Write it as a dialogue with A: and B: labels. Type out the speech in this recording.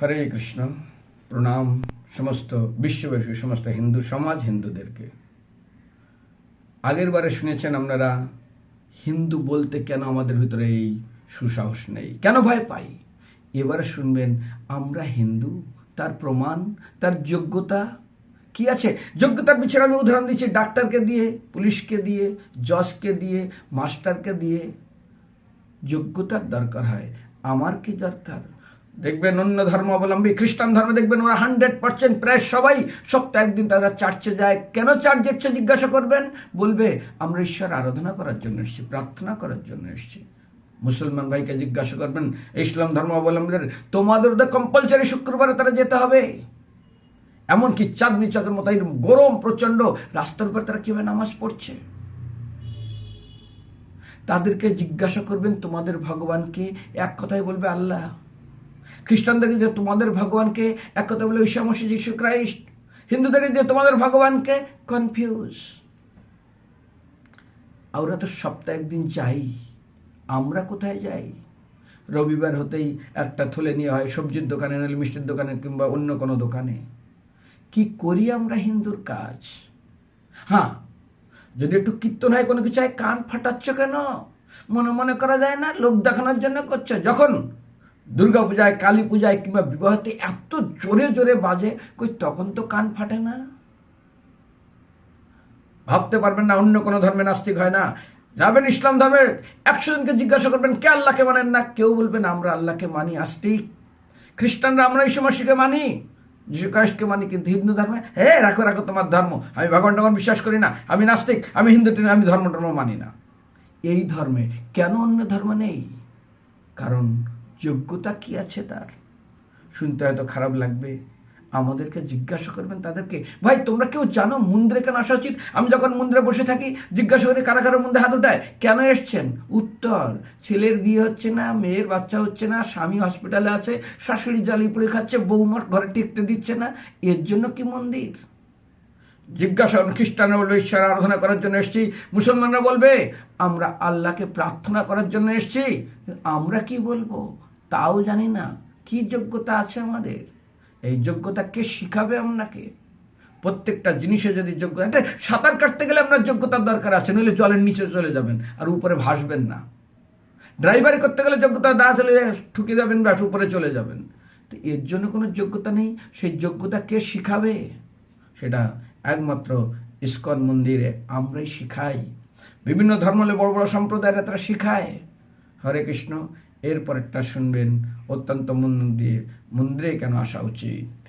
A: হরে কৃষ্ণ, প্রণাম সমস্ত বিশ্বব্যাপী, সমস্ত হিন্দু, সমাজ হিন্দুদেরকে। আগের বারে শুনেছেন আপনারা, হিন্দু বলতে কেন আমাদের ভিতরে এই সুসাহস নেই? কেন ভয় পাই? এবারে শুনবেন, আমরা হিন্দু, তার প্রমাণ, তার যোগ্যতা কি আছে? যোগ্যতার পিছনে আমি উদাহরণ দিচ্ছি, ডাক্তারকে দিয়ে, পুলিশকে দিয়ে, জজকে দিয়ে, মাস্টারকে দিয়ে। যোগ্যতার দরকার হয়। আমার কি দরকার? দেখবেন অন্য ধর্মাবলম্বী খ্রিস্টান ধর্মে দেখবেন ওরা হান্ড্রেড পার্সেন্ট প্রায় সবাই সপ্তাহে একদিন তারা চার্চে যায়। কেন চার্চ যাচ্ছে জিজ্ঞাসা করবেন। বলবে, আমরা ঈশ্বর আরাধনা করার জন্য এসেছি, প্রার্থনা করার জন্য এসেছি। মুসলমান ভাইকে জিজ্ঞাসা করবেন, ইসলাম ধর্মাবলম্বীদের, তোমাদের ওদের কম্পালসারি শুক্রবারে তারা যেতে হবে? এমনকি চাঁদনি চকের মতো গরম প্রচণ্ড রাস্তার উপর তারা কীভাবে নামাজ পড়ছে? তাদেরকে জিজ্ঞাসা করবেন, তোমাদের ভগবানকে এক কথায় বলবে, আল্লাহ। খ্রিস্টানদেরকে যে তোমাদের ভগবানকে, এক কথা বলে ঈশামসী যীশু ক্রাইস্ট হিন্দুদেরকে যে তোমাদের ভগবানকে কনফিউজ আমরা তো সপ্তাহে একদিন যাই, আমরা কোথায় যাই? রবিবার হতেই একটা থলে নিয়ে হয়, সবজির দোকানে, নাহলে মিষ্টির দোকানে কিংবা অন্য কোনো দোকানে। কি করি আমরা হিন্দুর কাজ? হ্যাঁ যদি একটু কীর্তন হয়, কোনো কিছু হয়, কান ফাটাচ্ছ কেন? মনে মনে করা যায় না? লোক দেখানোর জন্য করছ? যখন দুর্গা পূজায়, কালী পূজায় কিংবা বিবাহতে এত জোরে জোরে বাজে, কই তখন তো কান ফাটে না। ভাবতে পারবেন না, অন্য কোনো ধর্মে নাস্তিক হয় না। যাবেন ইসলাম ধর্মে, একশো জনকে জিজ্ঞাসা করবেন, কে আল্লাহকে মানেন না? কেউ বলবেন, আমরা আল্লাহকে মানি, আস্তিক। খ্রিস্টানরা, আমরা ঈশ্বরকে মানি যীশু খ্রিস্টকে মানি, কিন্তু হিন্দু ধর্মে, হে, রাখো রাখো তোমার ধর্ম। আমি ভগবান টগবান বিশ্বাস করি না, আমি নাস্তিক, আমি হিন্দু আমি ধর্ম টর্ম মানি না। এই ধর্মে কেন অন্য ধর্ম নেই? কারণ যোগ্যতা কি আছে তার? শুনতে হয়তো খারাপ লাগবে। আমাদেরকে জিজ্ঞাসা করবেন তাদেরকে, ভাই, তোমরা কেউ জানো মন্দিরে কেন আসা উচিত? আমি যখন মন্দিরে বসে থাকি, জিজ্ঞাসা করি, কারা কারও মন্দিরে হাত উঠায়? কেন এসছেন? উত্তর, ছেলের বিয়ে হচ্ছে না, মেয়ের বাচ্চা হচ্ছে না, স্বামী হসপিটালে আছে, শাশুড়ি জালি পুড়ে খাচ্ছে বৌমার ঘরে টিকতে দিচ্ছে না, এর জন্য কি মন্দির? জিজ্ঞাসা খ্রিস্টানরা বলবে ঈশ্বর আরাধনা করার জন্য এসেছি। মুসলমানরা বলবে, আমরা আল্লাহকে প্রার্থনা করার জন্য এসেছি আমরা কি বলব? তাও জানি না। কি যোগ্যতা আছে আমাদের? এই যোগ্যতা কে শিখাবে আপনাকে প্রত্যেকটা জিনিসে যদি যোগ্য একটা সাঁতার কাটতে গেলে আপনার যোগ্যতার দরকার আছে, নইলে জলের নিচে চলে যাবেন আর উপরে ভাসবেন না। ড্রাইভারি করতে গেলে যোগ্যতা দা চলে ঠুকে যাবেন ব্যাস, উপরে চলে যাবেন। তো এর জন্য কোনো যোগ্যতা নেই। সেই যোগ্যতা কে শিখাবে? সেটা একমাত্র ইস্কন মন্দিরে আমরাই শিখাই। বিভিন্ন ধর্মলে বড় বড় সম্প্রদায়েরা তারা শিখায়। হরে কৃষ্ণ এরপরেরটা শুনবেন অত্যন্ত মন দিয়ে মন্দিরে কেন আসা উচিত?